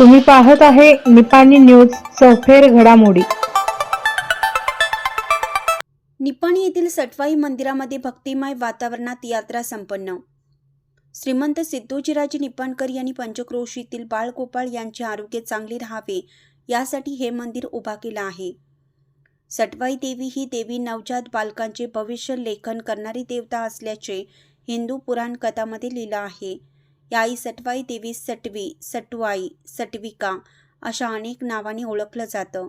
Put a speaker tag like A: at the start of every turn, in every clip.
A: तुम्ही पाहत आहे निपाणी न्यूज चौफेर घडामोडी.
B: निपाणी येथील सटवाई मंदिरामध्ये भक्तिमय वातावरणात यात्रा संपन्न. श्रीमंत सिद्धोजीराजे निपाणकर यांनी पंचक्रोशीतील बाळगोपाळ यांचे आरोग्य चांगले राहावे यासाठी हे मंदिर उभा केलं आहे. सटवाई देवी ही देवी नवजात बालकांचे भविष्य लेखन करणारी देवता असल्याचे हिंदू पुराण कथामध्ये लिहिलं आहे. या आई सटवाई देवी सटवी सटवाई सटविका अशा अनेक नावांनी ओळखलं जातं.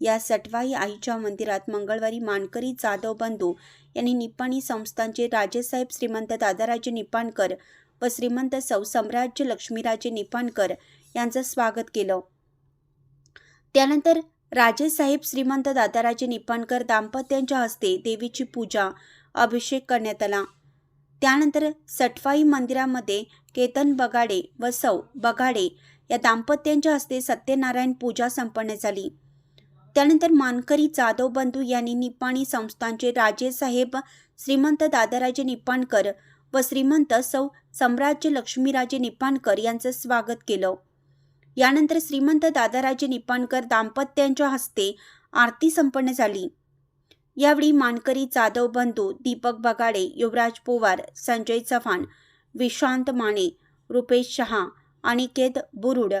B: या सटवाई आईच्या मंदिरात मंगळवारी मानकरी जाधव बंधू यांनी निपाणी संस्थांचे राजेसाहेब श्रीमंत दादाराजे निपाणकर व श्रीमंत सौ सम्राज्य लक्ष्मीराजे निपाणकर यांचं स्वागत केलं. त्यानंतर राजेसाहेब श्रीमंत दादाराजे निपाणकर दाम्पत्यांच्या हस्ते देवीची पूजा अभिषेक करण्यात आला. त्यानंतर सटवाई मंदिरामध्ये केतन बगाडे व सौ बगाडे या दाम्पत्यांच्या हस्ते सत्यनारायण पूजा संपन्न झाली. त्यानंतर मानकरी जाधव बंधू यांनी निपाणी संस्थांचे राजेसाहेब श्रीमंत दादाराजे निपाणकर व श्रीमंत सौ सम्राज्य लक्ष्मीराजे निपाणकर यांचं स्वागत केलं. यानंतर श्रीमंत दादाराजे निपाणकर दाम्पत्यांच्या हस्ते आरती संपन्न झाली. यावेळी मानकरी जाधव बंधू दीपक बगाडे युवराज पोवार संजय चव्हाण विशांत माने रुपेश शहा अनिकेत बुरुड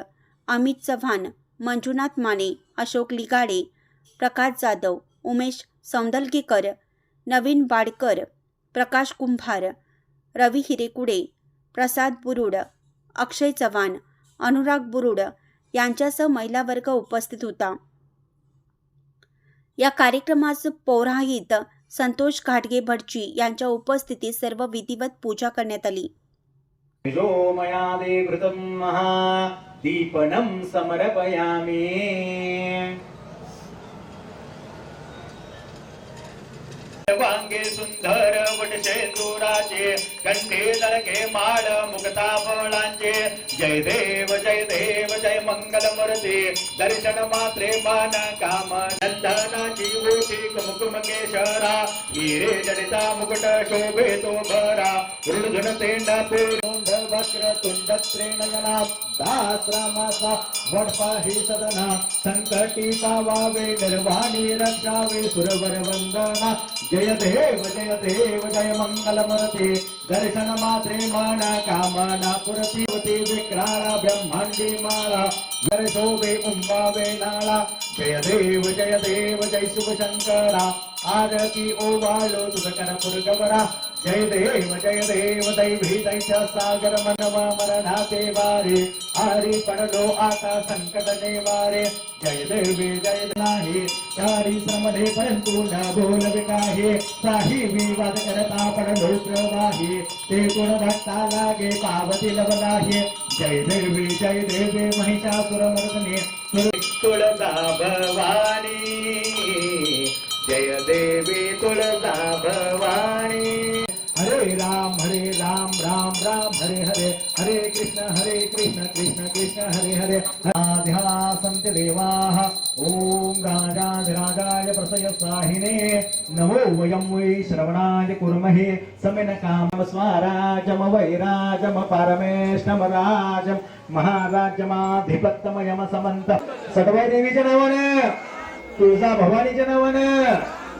B: अमित चव्हाण मंजुनाथ माने अशोक लिगाडे प्रकाश जाधव उमेश सौंदलगीकर नवीन बाडकर प्रकाश कुंभार रवी हिरेकुडे प्रसाद बुरुड अक्षय चव्हाण अनुराग बुरुड यांच्यासह महिला वर्ग उपस्थित होता. या कार्यक्रमास पौराहित संतोष घाटगे भटजी यांच्या उपस्थितीत सर्व विधिवत पूजा करण्यात आली.
C: दीपनं समर्पयामि. वांगे सुंदर वटशेंदुराचे कंठे दळके माळ मुक्ता फळांचे. जय देव जय देव जय मंगल मूर्ती दर्शन मात्रे मान काम नंदनाची ओटी कुमकुम केशरा. हिरे जडिता मुकुट शोभे तो भरा रुणझुन तेंड पेरुंड वक्र तुंड त्रिनयना. दासरामासा वडपा वडपाही सदना. संकटी पावावे निर्वाणी रक्षावे सुरवर वंदना. जय देव जय देव जय मंगल मूर्ती. दर्शन मात्रे माना कामना पुरतीवते विक्रारा ब्रह्मांडी मारा जय शोभे उंबावे नाळा जय देव जय देव जय शुभ शंकरा आरती ओवाळो तुझ कर गवरा जय देव जय देव दैवी दैत्य सागर मनवा मरणाते वारे हरी पडलो आता संकट नेवारे जय देवी जय नाही चारी श्रमणे परंतु न बोलवे काही काही विवाद करता पडलो प्रवाही ते गुण भक्ता लागे पावती लव नाही जय देवी जय देवी महिषासुर मर्दने तुळजा भवानी राम हरे राम राम राम हरे हरे हरे कृष्ण हरे कृष्ण कृष्ण कृष्ण हरे हरे। आध्या सन्ति देवाः। ॐ राजाधिराजाय प्रसयसाहिने नमो वयं वै श्रवणाय कुर्महे। समिन काम स्वराजम वैराजम परमेष्टम राजम। महाराजमाधिपत्यमयम समंत सटवाई देवीच्या नावानं तुळजा भवानीच्या नावानं